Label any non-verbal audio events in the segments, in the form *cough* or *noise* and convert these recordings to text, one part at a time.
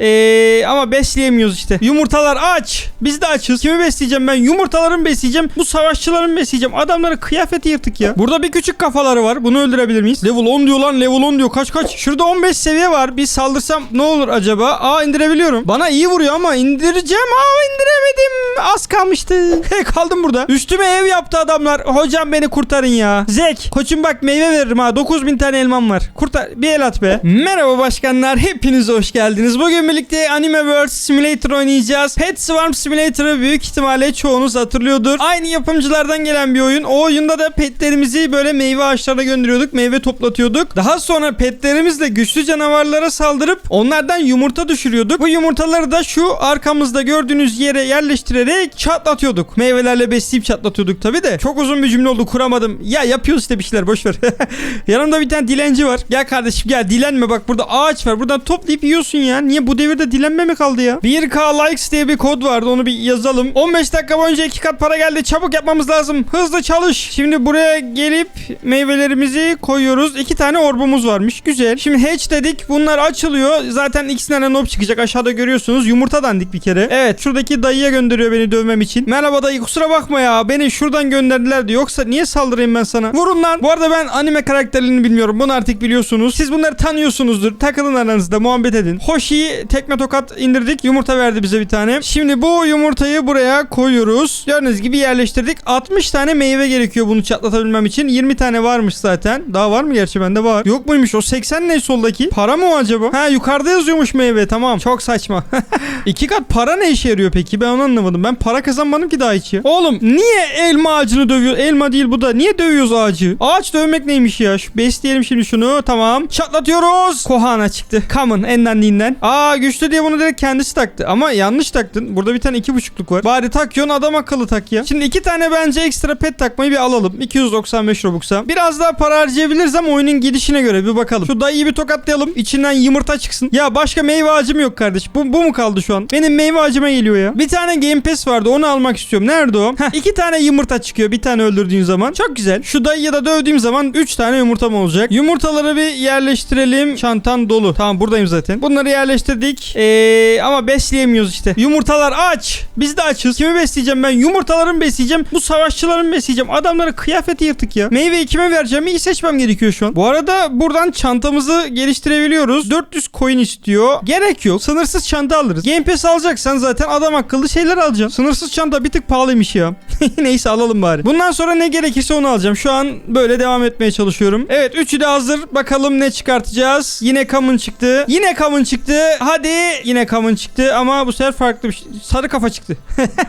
Ee, ama besleyemiyoruz işte. Yumurtalar aç. Biz de açız. Kimi besleyeceğim ben? Yumurtaları mı besleyeceğim? Bu savaşçıları mı besleyeceğim? Adamların kıyafeti yırtık ya. Burada bir küçük kafaları var. Bunu öldürebilir miyiz? Level 10 diyor lan. Level 10 diyor. Kaç kaç. Şurada 15 seviye var. Bir saldırsam ne olur acaba? Aa indirebiliyorum. Bana iyi vuruyor ama indireceğim. Aa indiremedim. Az kalmıştı. *laughs* He kaldım burada. Üstüme ev yaptı adamlar. Hocam beni kurtarın ya. Zek. Koçum bak meyve veririm ha. 9000 tane elmam var. Kurtar. Bir el at be. Merhaba başkanlar. Hepiniz hoş geldiniz. Bugün birlikte Anime World Simulator oynayacağız. Pet Swarm Simulator'ı büyük ihtimalle çoğunuz hatırlıyordur. Aynı yapımcılardan gelen bir oyun. O oyunda da petlerimizi böyle meyve ağaçlarına gönderiyorduk. Meyve toplatıyorduk. Daha sonra petlerimizle güçlü canavarlara saldırıp onlardan yumurta düşürüyorduk. Bu yumurtaları da şu arkamızda gördüğünüz yere yerleştirerek çatlatıyorduk. Meyvelerle besleyip çatlatıyorduk tabi de. Çok uzun bir cümle oldu kuramadım. Ya yapıyoruz işte bir şeyler boşver. *laughs* Yanımda bir tane dilenci var. Gel kardeşim gel dilenme bak burada ağaç var. Buradan toplayıp yiyorsun ya. Niye bu devirde dilenme mi kaldı ya? 1K likes diye bir kod vardı onu bir yazalım. 15 dakika boyunca 2 kat para geldi. Çabuk yapmamız lazım. Hızlı çalış. Şimdi buraya gelip meyvelerimizi koyuyoruz. 2 tane orbumuz varmış. Güzel. Şimdi hatch dedik. Bunlar açılıyor. Zaten ikisinden de nob çıkacak. Aşağıda görüyorsunuz. Yumurta dandik bir kere. Evet şuradaki dayıya gönderiyor beni dövmem için. Merhaba dayı kusura bakma ya. Beni şuradan gönderdiler diyor. Yoksa niye saldırayım ben sana? Vurun lan. Bu arada ben anime karakterlerini bilmiyorum. Bunu artık biliyorsunuz. Siz bunları tanıyorsunuzdur. Takılın aranızda muhabbet edin. Hoshi'yi tekme tokat indirdik. Yumurta verdi bize bir tane. Şimdi bu yumurtayı buraya koyuyoruz. Gördüğünüz gibi yerleştirdik. 60 tane meyve gerekiyor bunu çatlatabilmem için. 20 tane varmış zaten. Daha var mı gerçi bende var. Yok muymuş o 80 ne soldaki? Para mı o acaba? Ha yukarıda yazıyormuş meyve tamam. Çok saçma. *laughs* İki kat para ne işe yarıyor peki? Ben onu anlamadım. Ben para kazanmadım ki daha hiç ya. Oğlum niye elma ağacını dövüyor? Elma değil bu da. Niye dövüyoruz ağacı? Ağaç dövmek neymiş ya? Şu besleyelim şimdi şunu. Tamam. Çatlatıyoruz. Kohana çıktı. Common en dandiğinden. Güçlü diye bunu direkt kendisi taktı. Ama yanlış taktın. Burada bir tane iki buçukluk var. Bari takıyorsun adam akıllı tak ya. Şimdi iki tane bence ekstra pet takmayı bir alalım. 295 Robux'a. Biraz daha para harcayabiliriz ama oyunun gidişine göre bir bakalım. Şu dayıyı bir tokatlayalım. İçinden yumurta çıksın. Ya başka meyve ağacım yok kardeş. Bu, bu mu kaldı şu an? Benim meyve ağacıma geliyor ya. Bir tane Game Pass vardı. Onu almak istiyorum. Nerede o? *laughs* Heh, iki tane yumurta çıkıyor. Bir tane öldürdüğün zaman. Çok güzel. Şu dayıyı da dövdüğüm zaman 3 tane yumurtam olacak. Yumurtaları bir yerleştirelim. Çantan dolu. Tamam buradayım zaten. Bunları yerleştirdik. Ee, ama besleyemiyoruz işte. Yumurtalar aç. Biz de açız. Kimi besleyeceğim ben? Yumurtaları mı besleyeceğim? Bu savaşçıları mı besleyeceğim? Adamların kıyafeti yırtık ya. Meyveyi kime vereceğimi iyi seçmem gerekiyor şu an. Bu arada buradan çantamızı geliştirebiliyoruz. 400 coin istiyor. Gerek yok. Sınırsız çanta alırız. Game Pass alacaksan zaten adam akıllı şeyler alacaksın. Sınırsız çanta bir tık pahalıymış ya. *laughs* Neyse alalım bari. Bundan sonra ne gerekirse onu alacağım. Şu an böyle devam etmeye çalışıyorum. Evet üçü de hazır. Bakalım ne çıkartacağız. Yine common çıktı. Yine common çıktı. Hadi. Yine common çıktı ama bu sefer farklı bir şey. Sarı kafa çıktı.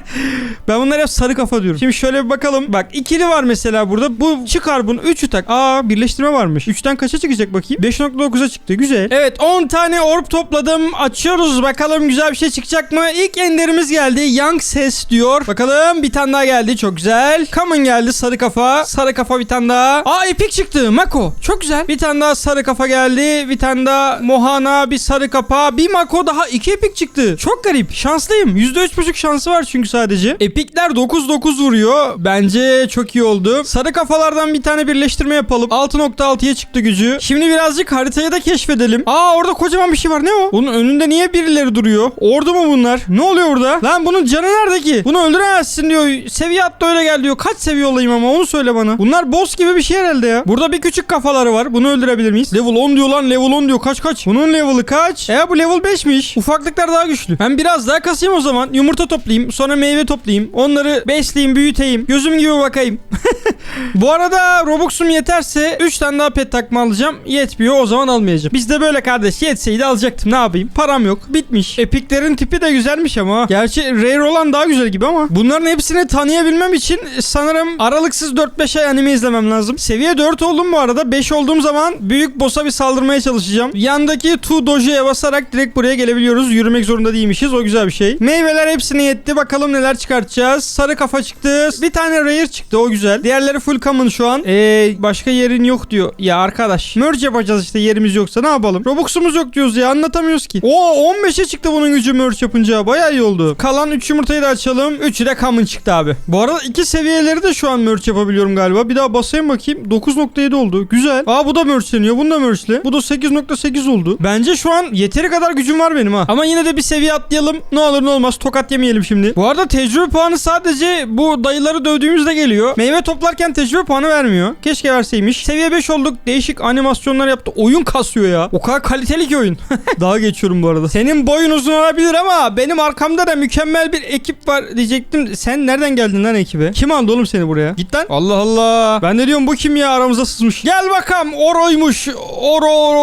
*laughs* ben bunlara hep sarı kafa diyorum. Şimdi şöyle bir bakalım. Bak ikili var mesela burada. Bu çıkar bunu. Üçü tak. Aa birleştirme varmış. Üçten kaça çıkacak bakayım? 5.9'a çıktı. Güzel. Evet 10 tane orb topladım. Açıyoruz. Bakalım güzel bir şey çıkacak mı? İlk enderimiz geldi. Young ses diyor. Bakalım bir tane daha geldi. Çok güzel. Common geldi. Sarı kafa. Sarı kafa bir tane daha. Aa epic çıktı. Mako. Çok güzel. Bir tane daha sarı kafa geldi. Bir tane daha Mohana. Bir sarı kafa. Bir Mako daha. iki epic çıktı. Çok garip. Şanslıyım. %3.5 şansı var çünkü sadece. Epikler 9-9 vuruyor. Bence çok iyi oldu. Sarı kafalardan bir tane birleştirme yapalım. 6.6'ya çıktı gücü. Şimdi birazcık haritayı da keşfedelim. Aa orada kocaman bir şey var. Ne o? Bunun önünde niye birileri duruyor? Ordu mu bunlar? Ne oluyor orada? Lan bunun canı nerede ki? Bunu öldüremezsin diyor. Seviye atla öyle gel diyor. Kaç seviye olayım ama onu söyle bana. Bunlar boss gibi bir şey herhalde ya. Burada bir küçük kafaları var. Bunu öldürebilir miyiz? Level 10 diyor lan. Level 10 diyor. Kaç kaç? Bunun level'ı kaç? E bu level 5'miş. Ufaklıklar daha güçlü. Ben biraz daha kasayım o zaman. Yumurta toplayayım. Sonra meyve toplayayım. Onları besleyeyim, büyüteyim. Gözüm gibi bakayım. *laughs* Bu arada Robux'um yeterse 3 tane daha pet takma alacağım. Yetmiyor o zaman almayacağım. Bizde böyle kardeş yetseydi alacaktım ne yapayım. Param yok. Bitmiş. Epiklerin tipi de güzelmiş ama. Gerçi rare olan daha güzel gibi ama. Bunların hepsini tanıyabilmem için sanırım aralıksız 4-5 ay anime izlemem lazım. Seviye 4 oldum bu arada. 5 olduğum zaman büyük boss'a bir saldırmaya çalışacağım. Yandaki Tu Dojo'ya basarak direkt buraya gelebiliyoruz. Yürümek zorunda değilmişiz. O güzel bir şey. Meyveler hepsine yetti. Bakalım neler çıkartacağız. Sarı kafa çıktı. Bir tane rare çıktı. O güzel. Diğerleri full common şu an. Ee, başka yerin yok diyor. Ya arkadaş. Merge yapacağız işte yerimiz yoksa ne yapalım? Robux'umuz yok diyoruz ya anlatamıyoruz ki. Oo 15'e çıktı bunun gücü merge yapınca. Bayağı iyi oldu. Kalan 3 yumurtayı da açalım. 3'ü de common çıktı abi. Bu arada iki seviyeleri de şu an merge yapabiliyorum galiba. Bir daha basayım bakayım. 9.7 oldu. Güzel. Aa bu da mergeleniyor. Bunu da mergele. Bu da 8.8 oldu. Bence şu an yeteri kadar gücüm var benim ha. Ama yine de bir seviye atlayalım. Ne olur ne olmaz tokat yemeyelim şimdi. Bu arada tecrübe puanı sadece bu dayıları dövdüğümüzde geliyor. Meyve toplarken tecrübe puanı vermiyor. Keşke verseymiş. Seviye 5 olduk. Değişik animasyonlar yaptı. Oyun kasıyor ya. O kadar kaliteli ki oyun. *laughs* Daha geçiyorum bu arada. Senin boyun uzun olabilir ama benim arkamda da mükemmel bir ekip var diyecektim. Sen nereden geldin lan ekibe? Kim aldı oğlum seni buraya? Git lan. Allah Allah. Ben de diyorum bu kim ya aramıza sızmış. Gel bakalım. Oro'ymuş. Oro Oro.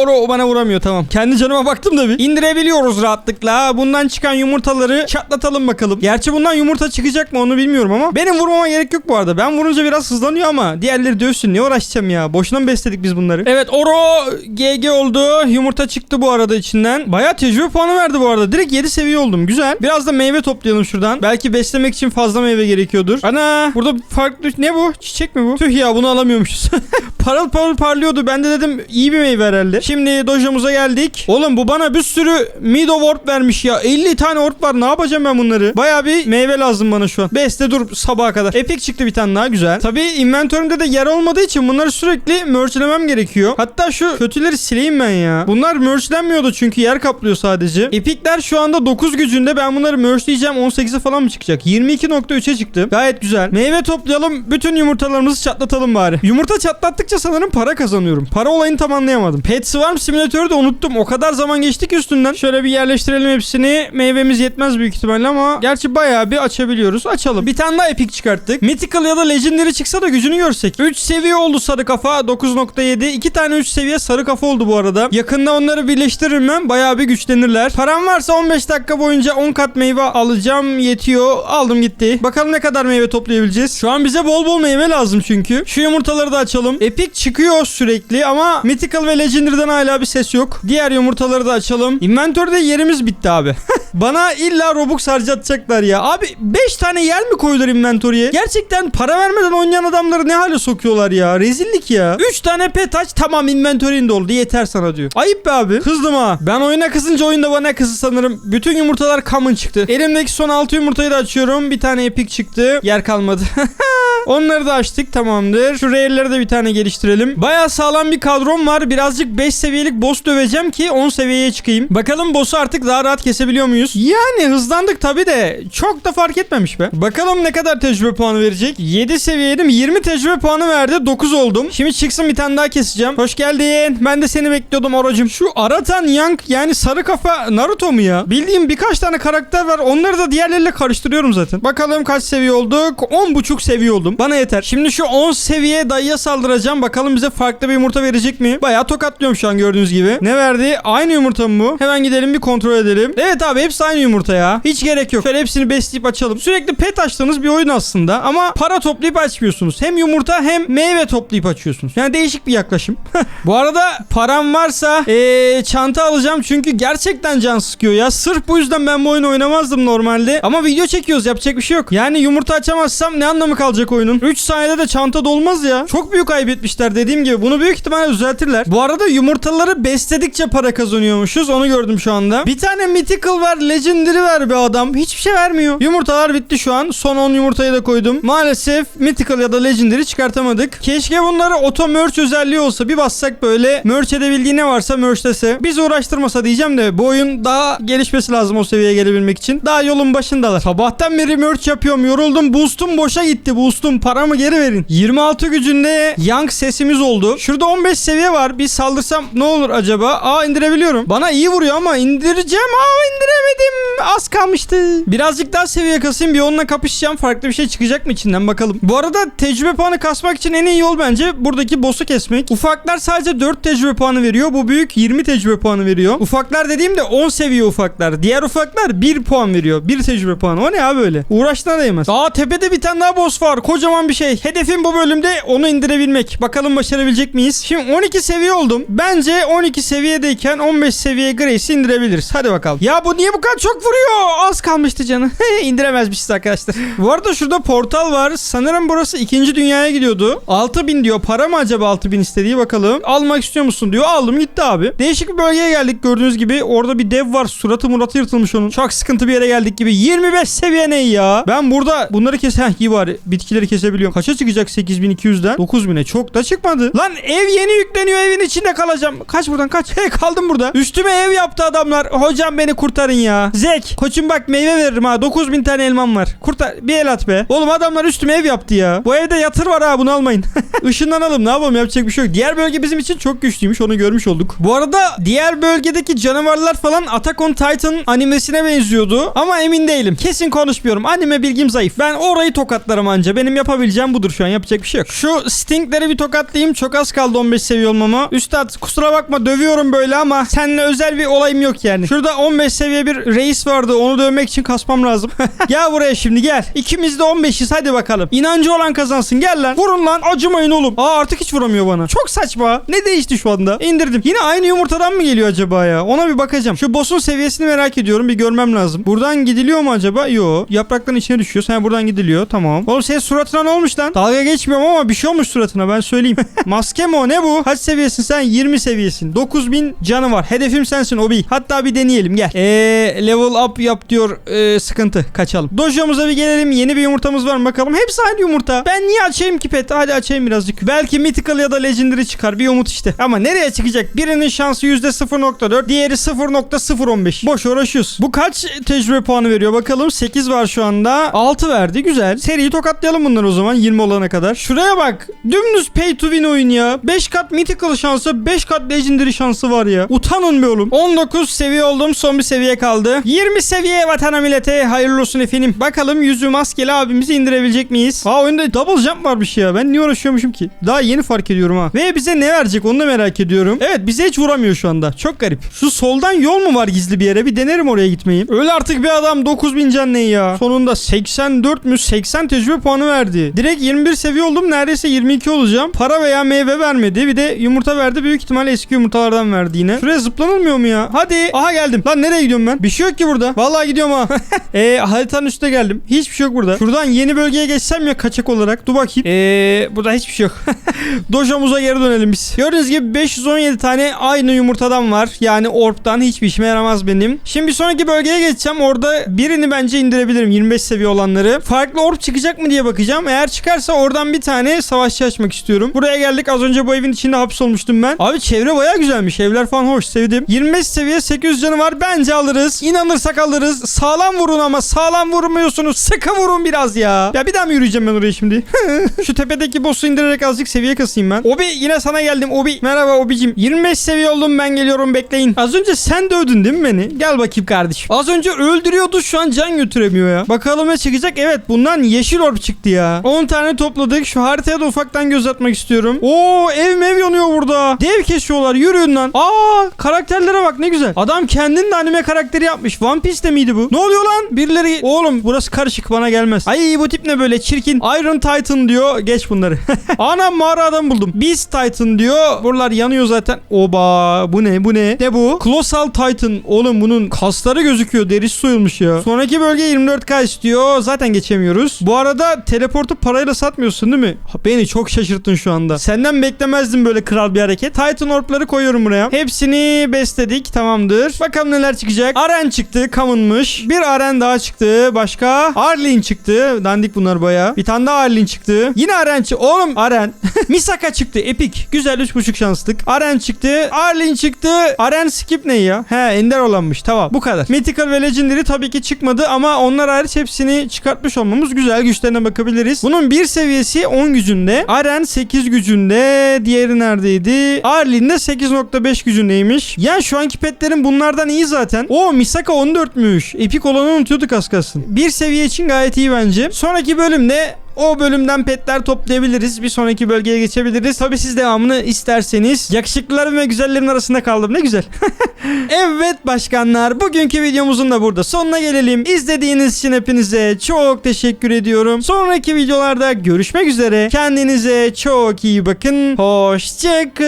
Oro bana vuramıyor tamam. Kendi canıma baktım da bir. İndirebiliyoruz rahatlıkla. Bundan çıkan yumurtaları çatlatalım bakalım. Gerçi bundan yumurta çıkacak mı onu bilmiyorum ama. Benim vurmama gerek yok bu arada. Ben vurunca biraz hızlanıyor ama. Diğerleri dövsün. Ne uğraşacağım ya? Boşuna mı besledik biz bunları? Evet Oro GG oldu. Yumurta çıktı bu arada içinden. Bayağı tecrübe puanı verdi bu arada. Direkt 7 seviye oldum. Güzel. Biraz da meyve toplayalım şuradan. Belki beslemek için fazla meyve gerekiyordur. Ana burada farklı ne bu? Çiçek mi bu? Tüh ya bunu alamıyormuşuz. *laughs* parıl parıl parlıyordu. Ben de dedim iyi bir meyve herhalde. Şimdi dojomuza geldik. Oğlum bu bana bir sürü Mido Warp vermiş ya. 50 tane Warp var. Ne yapacağım ben bunları? Bayağı bir meyve lazım bana şu an. Beste dur sabaha kadar. Epic çıktı bir tane daha güzel. Tabii inventörümde de yer olmadığı için bunları sürekli merchlemem gerekiyor. Hatta şu kötüleri sileyim ben ya. Bunlar merchlenmiyordu çünkü yer kaplıyor sadece. Epicler şu anda 9 gücünde. Ben bunları merchleyeceğim. 18'e falan mı çıkacak? 22.3'e çıktı. Gayet güzel. Meyve toplayalım. Bütün yumurtalarımızı çatlatalım bari. Yumurta çatlattıkça sanırım para kazanıyorum. Para olayını tam anlayamadım. Pet Swarm Simülatörü de unuttum. O kadar zaman geçtik üstünden. Şöyle bir yerleştirelim hepsini. Meyvemiz yetmez büyük ihtimalle ama gerçi bayağı bir açabiliyoruz. Açalım. Bir tane daha epic çıkarttık. Mythical ya da Legendary çıksa da gücünü görsek. 3 seviye oldu sarı kafa 9.7. 2 tane 3 seviye sarı kafa oldu bu arada. Yakında onları birleştiririm ben. Bayağı bir güçlenirler. Param varsa 15 dakika boyunca 10 kat meyve alacağım. Yetiyor. Aldım gitti. Bakalım ne kadar meyve toplayabileceğiz. Şu an bize bol bol meyve lazım çünkü. Şu yumurtaları da açalım. Epic çıkıyor sürekli ama Mythical ve Legendary'den hala bir ses yok. Diğer yumurtaları da açalım. Inventörde yerimiz bitti abi. *laughs* Bana illa Robux harcatacaklar ya. Abi 5 tane yer mi koydular inventory'e? Gerçekten para vermeden oynayan adamları ne hale sokuyorlar ya? Rezillik ya. 3 tane pet aç tamam inventory'in doldu yeter sana diyor. Ayıp be abi. Kızdım ha. Ben oyuna kızınca oyun da bana kızı sanırım. Bütün yumurtalar common çıktı. Elimdeki son 6 yumurtayı da açıyorum. Bir tane epic çıktı. Yer kalmadı. *laughs* Onları da açtık tamamdır. Şu rail'leri de bir tane geliştirelim. Baya sağlam bir kadrom var. Birazcık 5 seviyelik boss döveceğim ki 10 seviyeye çıkayım. Bakalım boss'u artık daha rahat kesebiliyor muyuz? Yani hızlandık tabi de çok da fark etmemiş be. Bakalım ne kadar tecrübe puanı verecek. 7 seviyeydim 20 tecrübe puanı verdi 9 oldum. Şimdi çıksın bir tane daha keseceğim. Hoş geldin. Ben de seni bekliyordum oracım. Şu Aratan Yang yani sarı kafa Naruto mu ya? Bildiğim birkaç tane karakter var. Onları da diğerleriyle karıştırıyorum zaten. Bakalım kaç seviye olduk? 10.5 seviye oldum. Bana yeter. Şimdi şu 10 seviye dayıya saldıracağım. Bakalım bize farklı bir yumurta verecek mi? Bayağı tokatlıyorum şu an gördüğünüz gibi. Ne verdi? Aynı yumurta mı bu? Hemen gidelim bir kontrol edelim. Evet abi hepsi aynı yumurta ya. Hiç gerek yok. Şöyle hepsini besleyip açalım. Sürekli pet açtığınız bir oyun aslında. Ama para toplayıp açmıyorsunuz. Hem yumurta hem meyve toplayıp açıyorsunuz. Yani değişik bir yaklaşım. *laughs* bu arada param varsa ee, çanta alacağım. Çünkü gerçekten can sıkıyor ya. Sırf bu yüzden ben bu oyunu oynamazdım normalde. Ama video çekiyoruz. Yapacak bir şey yok. Yani yumurta açamazsam ne anlamı kalacak oyunun? 3 saniyede de çanta dolmaz ya. Çok büyük kaybetmişler dediğim gibi. Bunu büyük ihtimalle düzeltirler. Bu arada yumurtaları besledikçe para kazanıyormuşuz. Onu gördüm şu anda. Bir tane mythical ver, legendary ver be adam. Hiçbir şey vermiyor. Yumurtalar bitti şu an. Son 10 yumurtayı da koydum. Maalesef mythical ya da legendary çıkartamadık. Keşke bunları auto merch özelliği olsa. Bir bassak böyle merch edebildiği ne varsa merchlese. Biz uğraştırmasa diyeceğim de bu oyun daha gelişmesi lazım o seviyeye gelebilmek için. Daha yolun başındalar. Sabahtan beri merch yapıyorum. Yoruldum. Boost'um boşa gitti. Boost'um paramı geri verin. 26 gücünde Young sesimiz oldu. Şurada 15 seviye var. Bir saldırsam ne olur acaba? Aa indirebiliyorum. Bana iyi vuruyor ama indireceğim. Aa indiremedim. Az kalmıştı. Birazcık daha seviye kasayım. Bir onunla kapışacağım. Farklı bir şey çıkacak mı içinden bakalım. Bu arada tecrübe puanı kasmak için en iyi yol bence buradaki boss'u kesmek. Ufaklar sadece 4 tecrübe puanı veriyor. Bu büyük 20 tecrübe puanı veriyor. Ufaklar dediğimde 10 seviye ufaklar. Diğer ufaklar 1 puan veriyor. 1 tecrübe puanı. O ne ya böyle? Uğraştığına değmez. Aa tepede bir tane daha boss var. Kocaman bir şey. Hedefim bu bölümde onu indirebilmek. Bakalım başarabilecek miyiz? Şimdi 12 seviye oldum. Bence 12 seviyedeyken 15 seviye Grace'i indirebiliriz. Hadi bakalım. Ya bu niye bu kadar çok vuruyor? Az kalmıştı canı. *laughs* İndiremezmişiz arkadaşlar. Bu arada şurada portal var. Sanırım burası 2. dünyaya gidiyordu. 6000 diyor. Para mı acaba 6000 istediği bakalım. Almak istiyor musun diyor. Aldım gitti abi. Değişik bir bölgeye geldik gördüğünüz gibi. Orada bir dev var. Suratı muratı yırtılmış onun. Çok sıkıntı bir yere geldik gibi. 25 seviye ne ya? Ben burada bunları kes... Heh iyi bari. Bitkileri kesebiliyorum. Kaça çıkacak 8200'den? 9000'e çok da çıkmadı. Lan ev yeni yükleniyor evin içinde kalacağım. Kaç buradan kaç. Hey kaldım burada. Üstüme ev yaptı adamlar. Hocam beni kurtarın ya. Zek. Koçum bak meyve veririm ha. 9000 tane elmam var. Kurtar. Bir el at be. Oğlum adamlar üstüme ev yaptı ya. Bu evde yatır var ha bunu almayın. *laughs* Işınlanalım ne yapalım yapacak bir şey yok. Diğer bölge bizim için çok güçlüymüş onu görmüş olduk. Bu arada diğer bölgedeki canavarlar falan Attack on Titan animesine benziyordu. Ama emin değilim. Kesin konuşmuyorum. Anime bilgim zayıf. Ben orayı tokatlarım anca. Benim yapabileceğim budur şu an. Yapacak bir şey yok. Şu Sting'leri bir tokatlayayım. Çok az kaldı 15 seviye olmama. Üstad kusura bakma dövüyorum böyle ama seninle özel bir olayım yok yani. Şurada 15 seviye bir reis vardı. Onu dövmek için kasmam lazım. *laughs* gel buraya şimdi gel. İkimiz de 15'iz hadi bakalım. İnancı olan kazansın. Gel lan. Vurun lan. Acımayın oğlum. Aa artık hiç vuramıyor bana. Çok saçma. Ne değişti şu anda? İndirdim. Yine aynı yumurtadan mı geliyor acaba ya? Ona bir bakacağım. Şu boss'un seviyesini merak ediyorum. Bir görmem lazım. Buradan gidiliyor mu acaba? Yo. Yaprakların içine düşüyor. Sen buradan gidiliyor. Tamam. Oğlum senin suratına ne olmuş lan? Dalga geçmiyorum ama bir şey olmuş suratına ben söyleyeyim. *laughs* Maske mi o? Ne bu? Kaç seviyesin sen? 20 seviyesin. 9000 canı var. Hedefim sensin Obi. Hatta bir deneyelim gel. Eee level up yap diyor. Ee, sıkıntı. Kaçalım. Dojo'muza bir gelelim. Yeni bir yumurtamız var bakalım. Hepsi aynı yumurta. Ben niye açayım ki pet? Hadi açayım birazcık. Belki mythical ya da legendary çıkar. Bir umut işte. Ama nereye çıkacak? Birinin şansı %0.4. Diğeri 0.015. Boş uğraşıyoruz. Bu kaç tecrübe puanı veriyor bakalım. 8 var şu anda. 6 verdi. Güzel. Seriyi tokatlayalım bunları o zaman 20 olana kadar. Şuraya bak. Dümdüz pay to win oyun ya. 5 kat mythical şansı 5 kat legendary şansı var ya. Utanın be oğlum. 19 seviye oldum. Son bir seviye kaldı. 20 seviye vatana millete. Hayırlı olsun efendim. Bakalım yüzü maskeli abimizi indirebilecek miyiz? Aa oyunda double jump varmış ya. Ben niye uğraşıyormuşum ki? Daha yeni fark ediyorum ha. Ve bize ne verecek onu da merak ediyorum. Evet bize hiç vuramıyor şu anda. Çok garip. Şu soldan yol mu var gizli bir yere? Bir denerim oraya gitmeyi. Öyle artık bir adam 9000 can ne ya? Sonunda 84 mü 80 tecrübe puanı verdi. Direkt 21 seviye oldum. Neredeyse 22 olacağım. Para veya meyve vermedi. Bir de yumurta verdi. Büyük ihtimalle eski yumurtalardan verdi yine. Şuraya zıplanılmıyor mu ya? Hadi. Aha geldim. Lan nereye gidiyorum ben? Bir şey yok ki burada. Vallahi gidiyorum ha. Eee *laughs* haritanın üstüne geldim. Hiçbir şey yok burada. Şuradan yeni bölgeye geçsem ya kaçak olarak. Dur bakayım. Eee burada hiçbir şey yok. *laughs* Dojomuza geri dönelim biz. Gördüğünüz gibi 517 tane aynı yumurtadan var. Yani orptan hiçbir işime yaramaz benim. Şimdi bir sonraki bölgeye geçeceğim. Orada birini bence indirebilirim. 25 seviye olanları. Farklı orp çıkacak mı diye bakacağım. Eğer çıkarsa oradan bir tane savaşçı açmak istiyorum. Buraya geldik. Az önce bu evin içinde hapsolmuştum ben. Abi çevre baya güzelmiş. Evler falan hoş. Sevdim. 25 seviye 800 canı var. Bence alırız. İnanırsak alırız. Sağlam vurun ama sağlam vurmuyorsunuz. Sıkı vurun biraz ya. Ya bir daha mı yürüyeceğim ben oraya şimdi? *laughs* Şu tepedeki boss'u indirerek azıcık seviye kasayım ben. Obi yine sana geldim. Obi merhaba Obi'cim. 25 seviye oldum ben geliyorum bekleyin. Az önce sen dövdün değil mi beni? Gel bakayım kardeşim. Az önce öldürüyordu şu an can götüremiyor ya. Bakalım ne çıkacak? Evet bundan yeşil orb çıktı ya. 10 tane topladık. Şu haritaya da ufaktan göz atmak istiyorum. Oo ev mev yanıyor burada. Dev kesiyorlar yürüyün lan. Aa karakterlere bak ne güzel. Adam kendinin de anime karakteri yapmış. One Piece'te miydi bu? Ne oluyor lan? Birileri oğlum burası karışık bana gelmez. Ay bu tip ne böyle çirkin. Iron Titan diyor. Geç bunları. *laughs* Ana mağara adam buldum. Beast Titan diyor. Buralar yanıyor zaten. Oba bu ne bu ne? Ne bu? Colossal Titan. Oğlum bunun kasları gözüküyor. Derisi soyulmuş ya. Sonraki bölge 24k istiyor. Zaten geçemiyoruz. Bu arada teleportu parayla satmıyorsun değil mi? Beni çok şaşırttın şu anda. Senden beklemezdim böyle kral bir hareket. Titan Orb'ları koyuyorum buraya. Hepsini besledik. Tamamdır. Bakalım neler çıkacak. Aren çıktı. Kamınmış. Bir Aren daha çıktı. Başka? Arlin çıktı. Dandik bunlar baya. Bir tane daha Arlin çıktı. Yine Aren çıktı. Oğlum Aren. *laughs* Misaka çıktı. Epik. Güzel 3.5 şanslık. Aren çıktı. Arlin çıktı. Aren skip ne ya? He ender olanmış. Tamam. Bu kadar. Mythical ve Legendary tabii ki çıkmadı ama onlar hariç hepsini çıkartmış olmamız güzel. Güçlerine bakabiliriz. Bunun bir seviyesi 10 gücünde. Aren 8 gücünde. Diğeri neredeydi? Arlin de 8.5 gücündeymiş. Yani şu anki petlerin bunlardan iyi zaten. O Misaka 14'müş. Epik olanı unutuyorduk az kalsın. Bir seviye için gayet iyi bence. Sonraki bölümde o bölümden petler toplayabiliriz. Bir sonraki bölgeye geçebiliriz. Tabi siz devamını isterseniz. Yakışıklıların ve güzellerin arasında kaldım. Ne güzel. *laughs* evet başkanlar. Bugünkü videomuzun da burada sonuna gelelim. İzlediğiniz için hepinize çok teşekkür ediyorum. Sonraki videolarda görüşmek üzere. Kendinize çok iyi bakın. Hoşçakalın.